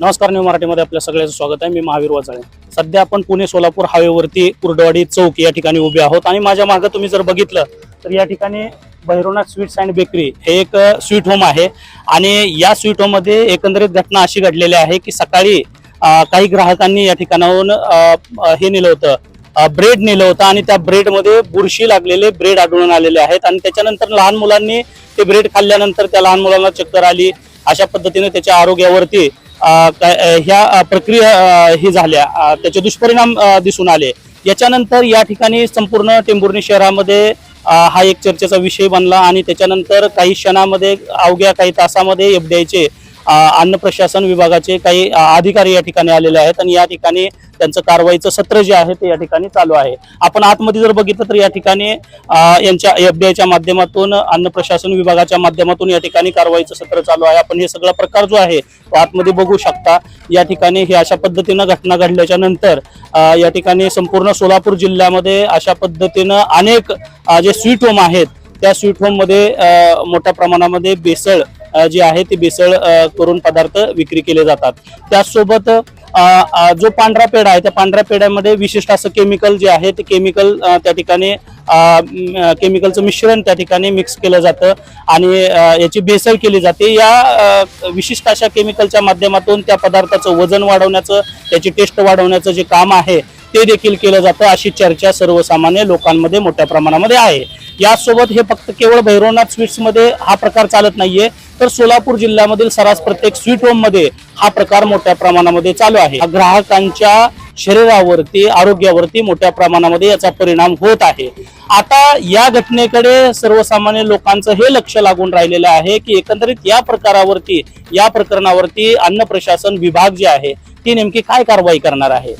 नमस्कार न्यू मराठीमध्ये आपल्या सगळ्याचं स्वागत आहे. मी महावीर वाचाळे सध्या आपण पुणे सोलापूर हायवेवरती कुर्डवाडी चौक या ठिकाणी उभे आहोत आणि माझ्या मागं तुम्ही जर बघितलं तर या ठिकाणी भैरवनाथ स्वीट्स अँड बेकरी हे एक स्वीट होम आहे. आणि या स्वीट होममध्ये एकंदरीत घटना अशी घडलेली आहे की सकाळी काही ग्राहकांनी या ठिकाणाहून हे नेलं होतं ब्रेड नेलं होतं आणि त्या ब्रेडमध्ये बुरशी लागलेले ब्रेड आढळून आलेले आहेत आणि त्याच्यानंतर लहान मुलांनी ते ब्रेड खाल्ल्यानंतर त्या लहान मुलांना चक्कर आली. अशा पद्धतीने त्याच्या आरोग्यावरती ह्या प्रक्रिया ही झाल्या. त्याचे दुष्परिणाम दिसून आले. याच्यानंतर या ठिकाणी संपूर्ण टेंभुर्णी शहरामध्ये हा एक चर्चेचा विषय बनला आणि त्याच्यानंतर काही क्षणामध्ये अवघ्या काही तासामध्ये एफडीआयचे अन्न प्रशासन विभागाचे काही अधिकारी या ठिकाणी आलेले आहेत आणि या ठिकाणी त्यांचं कारवाईचं सत्र जे आहे ते या ठिकाणी चालू आहे. आपण आतमध्ये जर बघितलं तर या ठिकाणी यांच्या एफडीआयच्या माध्यमातून अन्न प्रशासन विभागाच्या माध्यमातून या ठिकाणी कारवाईचं सत्र चालू आहे. आपण हे सगळा प्रकार जो आहे तो आतमध्ये बघू शकता. या ठिकाणी हे अशा पद्धतीनं घटना घडल्याच्या नंतर या ठिकाणी संपूर्ण सोलापूर जिल्ह्यामध्ये अशा पद्धतीनं अनेक जे स्वीट होम आहेत त्या स्वीट होममध्ये मोठ्या प्रमाणामध्ये बेसळ जी आहे ती बेसळ करून पदार्थ विक्री केले जातात. त्याचसोबत जो पांढरा पेढा आहे त्या पांढऱ्या पेढ्यामध्ये विशिष्ट असं केमिकल जे आहे ते केमिकल त्या ठिकाणी केमिकलचं मिश्रण त्या ठिकाणी मिक्स केलं जातं आणि याची बेसळ केली जाते. या विशिष्ट अशा केमिकलच्या माध्यमातून त्या पदार्थाचं वजन वाढवण्याचं त्याची टेस्ट वाढवण्याचं जे काम आहे ते देखील केलं जातं अशी चर्चा सर्वसामान्य लोकांमध्ये मोठ्या प्रमाणामध्ये आहे. यासोबत हे फक्त केवळ भैरवनाथ स्वीट्समध्ये हा प्रकार चालत नाहीये. तर सोलापूर जिल्ह्यामधील सरास प्रत्येक स्वीट होममध्ये हा प्रकार मोठ्या प्रमाणामध्ये चालू आहे. ग्राहकांच्या शरीरावरती आरोग्यावरती मोठ्या प्रमाणामध्ये याचा परिणाम होत आहे. आता या घटनेकडे सर्वसामान्य लोकांचं हे लक्ष लागून राहिलेलं आहे की एकंदरीत या प्रकारावरती या प्रकरणावरती अन्न प्रशासन विभाग जे आहे ती नेमकी काय कारवाई करणार आहे?